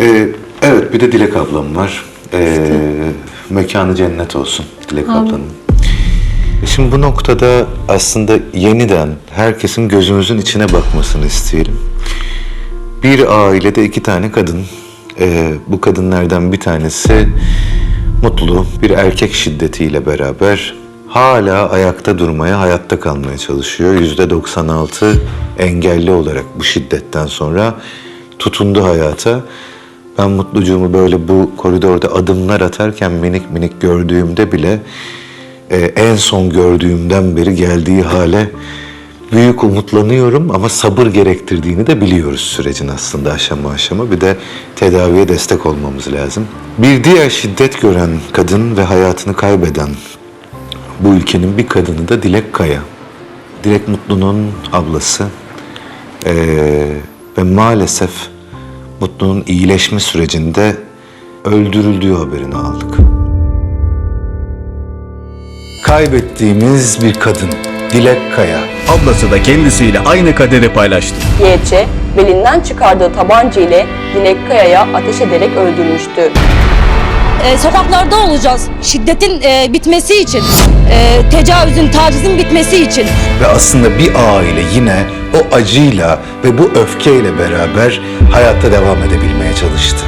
Ee, evet bir de Dilek ablam var. Ee, mekanı cennet olsun Dilek ablanın. Şimdi bu noktada aslında yeniden herkesin gözümüzün içine bakmasını isteyelim. Bir ailede iki tane kadın. Ee, bu kadınlardan bir tanesi mutlu bir erkek şiddetiyle beraber hala ayakta durmaya, hayatta kalmaya çalışıyor. Yüzde 96 engelli olarak bu şiddetten sonra tutundu hayata. Ben mutlucuğumu böyle bu koridorda adımlar atarken minik minik gördüğümde bile e, en son gördüğümden beri geldiği hale büyük umutlanıyorum ama sabır gerektirdiğini de biliyoruz sürecin aslında aşama aşama. Bir de tedaviye destek olmamız lazım. Bir diğer şiddet gören kadın ve hayatını kaybeden bu ülkenin bir kadını da Dilek Kaya. Dilek Mutlu'nun ablası. Ee, ve maalesef Mutlu'nun iyileşme sürecinde öldürüldüğü haberini aldık. Kaybettiğimiz bir kadın Dilek Kaya. Ablası da kendisiyle aynı kaderi paylaştı. YC belinden çıkardığı tabanca ile Dilek Kaya'ya ateş ederek öldürmüştü. e, sokaklarda olacağız. Şiddetin e, bitmesi için, e, tecavüzün, tacizin bitmesi için. Ve aslında bir aile yine o acıyla ve bu öfkeyle beraber hayatta devam edebilmeye çalıştı.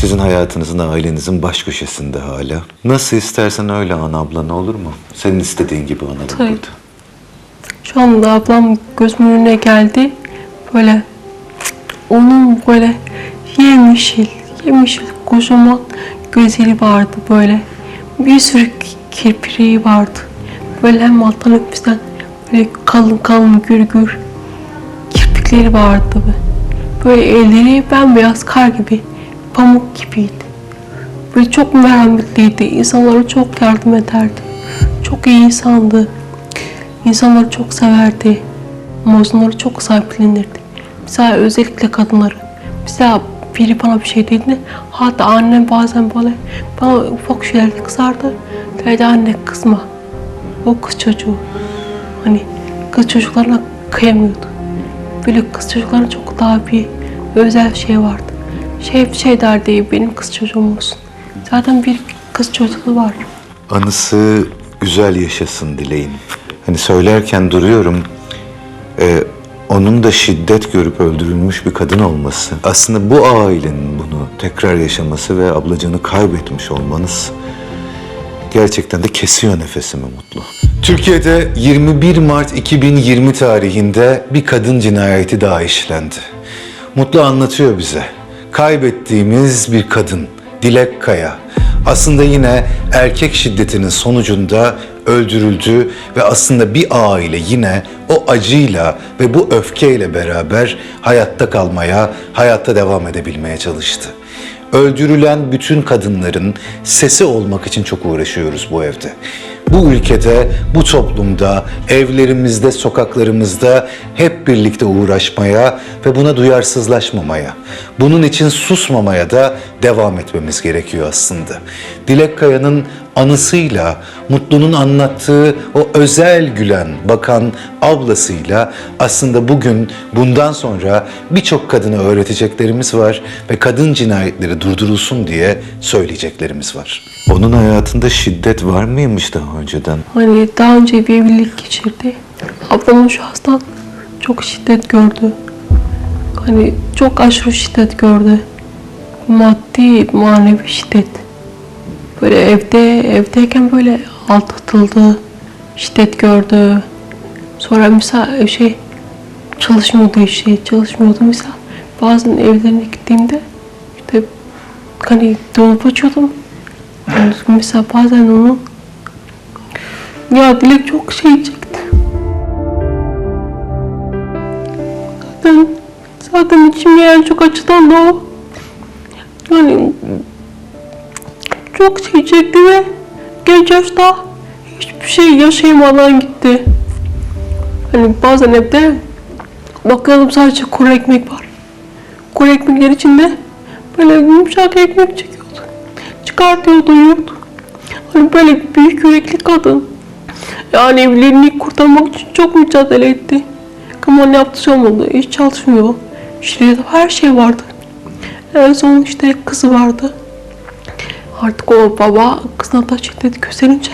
Sizin hayatınızın, ailenizin baş köşesinde hala. Nasıl istersen öyle an ablan olur mu? Senin istediğin gibi analım Tabii. burada. Şu anda ablam gözümün önüne geldi. Böyle onun böyle yemyeşil, yemyeşil kocaman gözleri vardı böyle. Bir sürü kirpiği vardı. Böyle hem alttan hem üstten böyle kalın kalın gür gür kirpikleri vardı. Böyle elleri bembeyaz kar gibi, pamuk gibiydi. Böyle çok merhametliydi. İnsanlara çok yardım ederdi. Çok iyi insandı. İnsanları çok severdi. Mazlumları çok sahiplenirdi. Mesela özellikle kadınları. Mesela biri bana bir şey dediğinde hatta annem bazen böyle bana ufak şeylerde kızardı. Derdi anne kızma. O kız çocuğu. Hani kız çocuklarına kıyamıyordu. Böyle kız çocuklarına çok daha bir özel şey vardı. Şey şey derdi benim kız çocuğum olsun. Zaten bir kız çocuğu var. Anısı güzel yaşasın dileyin. Hani söylerken duruyorum. e, onun da şiddet görüp öldürülmüş bir kadın olması. Aslında bu ailenin bunu tekrar yaşaması ve ablacığını kaybetmiş olmanız gerçekten de kesiyor nefesimi mutlu. Türkiye'de 21 Mart 2020 tarihinde bir kadın cinayeti daha işlendi. Mutlu anlatıyor bize. Kaybettiğimiz bir kadın, Dilek Kaya. Aslında yine erkek şiddetinin sonucunda öldürüldü ve aslında bir aile yine o acıyla ve bu öfkeyle beraber hayatta kalmaya, hayatta devam edebilmeye çalıştı. Öldürülen bütün kadınların sesi olmak için çok uğraşıyoruz bu evde. Bu ülkede, bu toplumda, evlerimizde, sokaklarımızda hep birlikte uğraşmaya ve buna duyarsızlaşmamaya, bunun için susmamaya da devam etmemiz gerekiyor aslında. Dilek Kaya'nın anısıyla, Mutlu'nun anlattığı o özel gülen, bakan ablasıyla aslında bugün bundan sonra birçok kadına öğreteceklerimiz var ve kadın cinayetleri durdurulsun diye söyleyeceklerimiz var. Onun hayatında şiddet var mıymış daha önceden? Hani daha önce bir evlilik geçirdi. Ablamın şu hastan çok şiddet gördü. Hani çok aşırı şiddet gördü. Maddi, manevi şiddet. Böyle evde, evdeyken böyle aldatıldı. Şiddet gördü. Sonra mesela şey çalışmıyordu işi, çalışmıyordu mesela. Bazen evlerine gittiğimde işte hani dolap açıyordum. Mesela bazen onu ya Dilek çok şey çekti. Zaten, zaten içim yani çok açıdan da o. Yani çok şey çekti ve genç yaşta hiçbir şey yaşayamadan gitti. Hani bazen evde bakıyordum sadece kuru ekmek var. Kuru ekmekler içinde böyle yumuşak ekmek çekiyordu. Çıkartıyordu, yiyordu. Hani böyle büyük yürekli kadın. Yani evliliğini kurtarmak için çok mücadele etti. Ama ne yaptı olmadı. Hiç çalışmıyor. İşte her şey vardı. En son işte kızı vardı. Artık o baba kızına da şiddet gösterince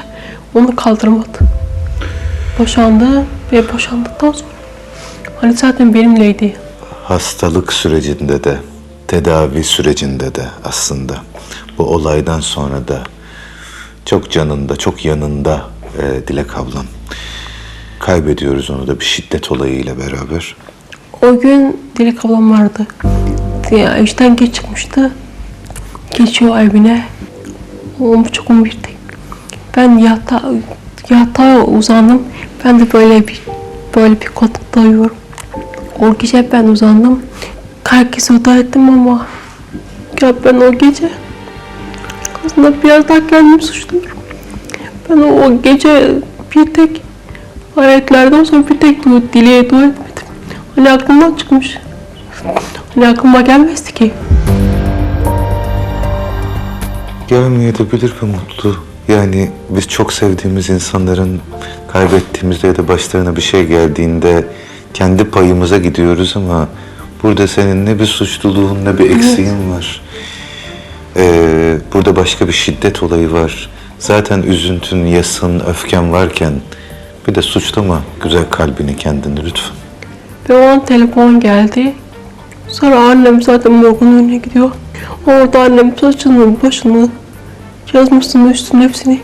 onu kaldıramadı. Boşandı ve boşandıktan sonra hani zaten benimleydi. Hastalık sürecinde de, tedavi sürecinde de aslında bu olaydan sonra da çok canında, çok yanında e, Dilek ablam. Kaybediyoruz onu da bir şiddet olayıyla beraber. O gün Dilek ablam vardı. Ya işten geç çıkmıştı. Geçiyor evine. On buçuk on birde. Ben yata, yatağa uzandım. Ben de böyle bir böyle bir koltukta uyuyorum. O gece ben uzandım. Herkesi oda ettim ama ya ben o gece aslında biraz daha kendimi suçluyorum. Ben o, o gece bir tek ayetlerden sonra bir tek dua, dileğe dua etmedim. Hani aklımdan çıkmış. Hani aklıma gelmezdi ki. Gelmeyebilir be mutlu. Yani biz çok sevdiğimiz insanların kaybettiğimizde ya da başlarına bir şey geldiğinde kendi payımıza gidiyoruz ama burada senin ne bir suçluluğun ne bir eksiğin var. Ee, burada başka bir şiddet olayı var. Zaten üzüntün, yasın, öfken varken bir de suçlama güzel kalbini kendini lütfen. Ve o an telefon geldi. Sonra annem zaten morgun önüne gidiyor. Orada annem saçını, başını, yazmasını, üstünü hepsini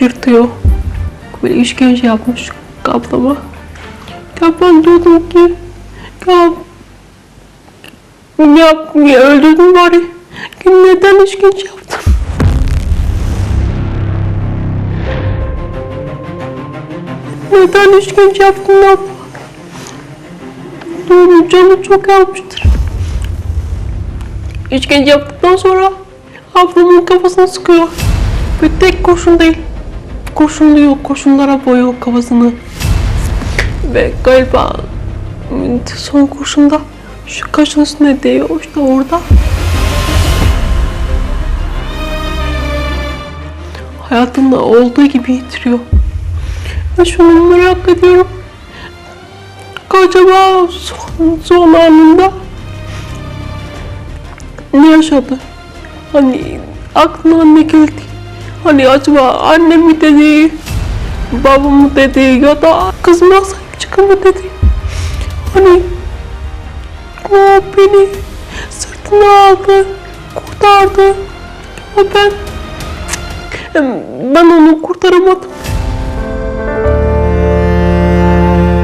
yırtıyor. Böyle işkence yapmış ablama. Ya ben diyordum ki ya ya, ya öldürdüm bari. Ya Neden işkence yaptım? Neden işkence yaptın abla? Doğru canı çok yanmıştır. İşkence yaptıktan sonra ablamın kafasını sıkıyor. Ve tek kurşun değil. Kurşunluyor, kurşunlara boyuyor kafasını. Ve galiba son kurşunda şu kaşın üstüne değiyor işte orada. Hayatında olduğu gibi yitiriyor. Ve şunu merak ediyorum. Acaba son, son anında ne yaşadı? Hani aklına ne geldi? Hani acaba annem mi dedi, babam mı dedi ya da kızıma sahip çıkın mı dedi? Hani o beni sırtına aldı, kurtardı. Ama ben ben onu kurtaramadım.